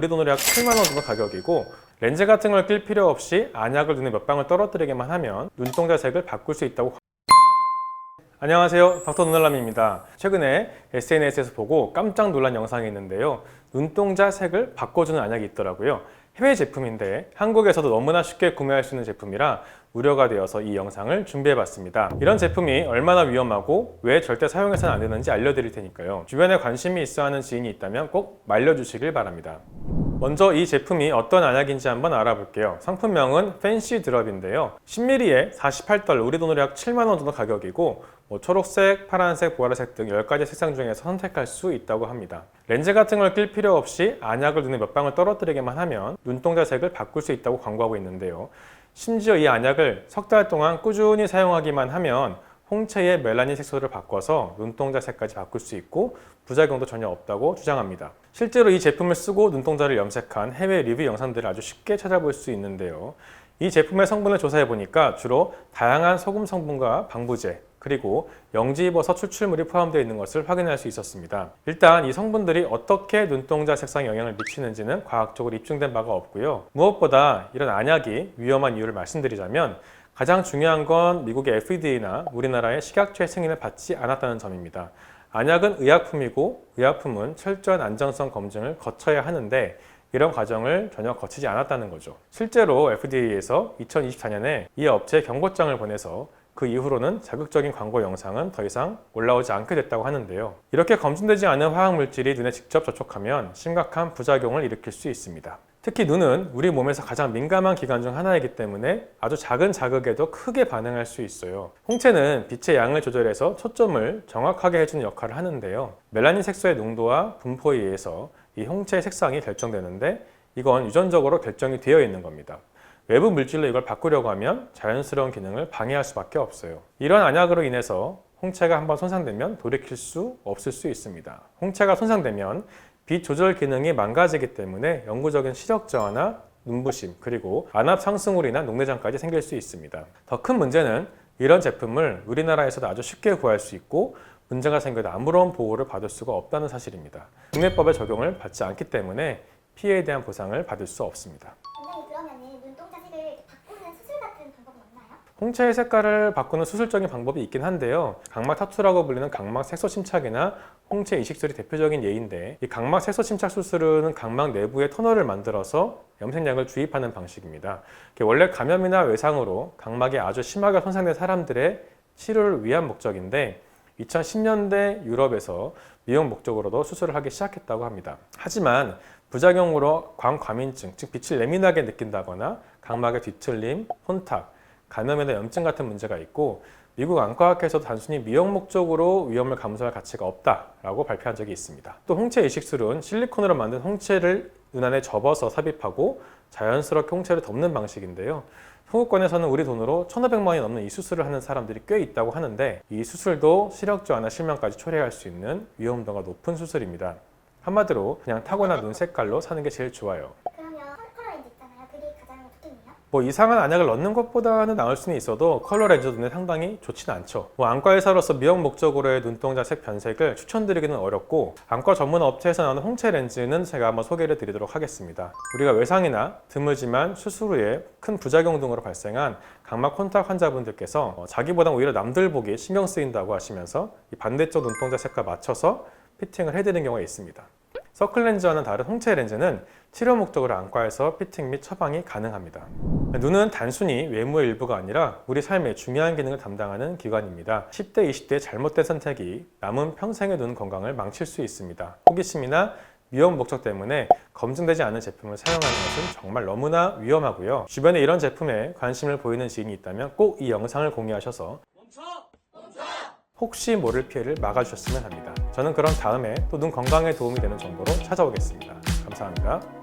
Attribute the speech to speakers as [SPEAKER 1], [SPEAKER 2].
[SPEAKER 1] 우리 돈으로 약 7만 원 정도 가격이고 렌즈 같은 걸 낄 필요 없이 안약을 눈에 몇 방울 떨어뜨리기만 하면 눈동자 색을 바꿀 수 있다고 안녕하세요. 닥터 눈알람입니다. 최근에 SNS에서 보고 깜짝 놀란 영상이 있는데요. 눈동자 색을 바꿔주는 안약이 있더라고요. 해외 제품인데 한국에서도 너무나 쉽게 구매할 수 있는 제품이라 우려가 되어서 이 영상을 준비해봤습니다. 이런 제품이 얼마나 위험하고 왜 절대 사용해서는 안 되는지 알려드릴 테니까요. 주변에 관심이 있어 하는 지인이 있다면 꼭 말려주시길 바랍니다. 먼저 이 제품이 어떤 안약인지 한번 알아볼게요. 상품명은 팬시 드럽인데요. 10ml에 48달러, 우리 돈으로 약 7만 원 정도 가격이고 뭐 초록색, 파란색, 보라색 등 10가지 색상 중에서 선택할 수 있다고 합니다. 렌즈 같은 걸 낄 필요 없이 안약을 눈에 몇 방울 떨어뜨리기만 하면 눈동자 색을 바꿀 수 있다고 광고하고 있는데요. 심지어 이 안약을 석 달 동안 꾸준히 사용하기만 하면 홍채의 멜라닌 색소를 바꿔서 눈동자 색까지 바꿀 수 있고 부작용도 전혀 없다고 주장합니다. 실제로 이 제품을 쓰고 눈동자를 염색한 해외 리뷰 영상들을 아주 쉽게 찾아볼 수 있는데요. 이 제품의 성분을 조사해 보니까 주로 다양한 소금 성분과 방부제, 그리고 영지버섯 추출물이 포함되어 있는 것을 확인할 수 있었습니다. 일단 이 성분들이 어떻게 눈동자 색상에 영향을 미치는지는 과학적으로 입증된 바가 없고요. 무엇보다 이런 안약이 위험한 이유를 말씀드리자면 가장 중요한 건 미국의 FDA나 우리나라의 식약처의 승인을 받지 않았다는 점입니다. 안약은 의약품이고 의약품은 철저한 안정성 검증을 거쳐야 하는데 이런 과정을 전혀 거치지 않았다는 거죠. 실제로 FDA에서 2024년에 이 업체에 경고장을 보내서 그 이후로는 자극적인 광고 영상은 더 이상 올라오지 않게 됐다고 하는데요. 이렇게 검증되지 않은 화학 물질이 눈에 직접 접촉하면 심각한 부작용을 일으킬 수 있습니다. 특히 눈은 우리 몸에서 가장 민감한 기관 중 하나이기 때문에 아주 작은 자극에도 크게 반응할 수 있어요. 홍채는 빛의 양을 조절해서 초점을 정확하게 해주는 역할을 하는데요. 멜라닌 색소의 농도와 분포에 의해서 이 홍채의 색상이 결정되는데 이건 유전적으로 결정이 되어 있는 겁니다. 외부 물질로 이걸 바꾸려고 하면 자연스러운 기능을 방해할 수밖에 없어요. 이런 안약으로 인해서 홍채가 한번 손상되면 돌이킬 수 없을 수 있습니다. 홍채가 손상되면 빛 조절 기능이 망가지기 때문에 영구적인 시력 저하나 눈부심 그리고 안압 상승으로 인한 녹내장까지 생길 수 있습니다. 더 큰 문제는 이런 제품을 우리나라에서도 아주 쉽게 구할 수 있고 문제가 생겨도 아무런 보호를 받을 수가 없다는 사실입니다. 국내법의 적용을 받지 않기 때문에 피해에 대한 보상을 받을 수 없습니다.
[SPEAKER 2] 원장님 그러면은 눈동자 색을 이렇게 바꾸는 수술 같은 방법은 없나요?
[SPEAKER 1] 홍채의 색깔을 바꾸는 수술적인 방법이 있긴 한데요. 각막 타투라고 불리는 각막 색소 침착이나 홍채 이식술이 대표적인 예인데 이 각막 색소 침착 수술은 각막 내부에 터널을 만들어서 염색약을 주입하는 방식입니다. 원래 감염이나 외상으로 각막이 아주 심하게 손상된 사람들의 치료를 위한 목적인데 2010년대 유럽에서 미용 목적으로도 수술을 하기 시작했다고 합니다. 하지만 부작용으로 광과민증, 즉 빛을 예민하게 느낀다거나 각막의 뒤틀림, 혼탁, 감염이나 염증 같은 문제가 있고 미국 안과학회에서 단순히 미용 목적으로 위험을 감수할 가치가 없다라고 발표한 적이 있습니다. 또 홍채 이식술은 실리콘으로 만든 홍채를 눈 안에 접어서 삽입하고 자연스럽게 홍채를 덮는 방식인데요. 한국권에서는 우리 돈으로 1,500만 원이 넘는 이 수술을 하는 사람들이 꽤 있다고 하는데 이 수술도 시력 저하나 실명까지 초래할 수 있는 위험도가 높은 수술입니다. 한마디로 그냥 타고난 눈 색깔로 사는 게 제일
[SPEAKER 2] 좋아요.
[SPEAKER 1] 뭐 이상한 안약을 넣는 것보다는 나을 수는 있어도 컬러 렌즈 눈에 상당히 좋지는 않죠. 뭐 안과 의사로서 미용 목적으로의 눈동자 색 변색을 추천드리기는 어렵고 안과 전문 업체에서 나오는 홍채 렌즈는 제가 한번 소개를 드리도록 하겠습니다. 우리가 외상이나 드물지만 수술 후에 큰 부작용 등으로 발생한 각막 콘탁 환자분들께서 어, 자기보다 오히려 남들 보기 신경 쓰인다고 하시면서 이 반대쪽 눈동자 색과 맞춰서 피팅을 해드리는 경우가 있습니다. 서클 렌즈와는 다른 홍채 렌즈는 치료 목적으로 안과에서 피팅 및 처방이 가능합니다. 눈은 단순히 외모의 일부가 아니라 우리 삶의 중요한 기능을 담당하는 기관입니다. 10대, 20대의 잘못된 선택이 남은 평생의 눈 건강을 망칠 수 있습니다. 호기심이나 위험 목적 때문에 검증되지 않은 제품을 사용하는 것은 정말 너무나 위험하고요. 주변에 이런 제품에 관심을 보이는 지인이 있다면 꼭 이 영상을 공유하셔서 혹시 모를 피해를 막아주셨으면 합니다. 저는 그럼 다음에 또 눈 건강에 도움이 되는 정보로 찾아오겠습니다. 감사합니다.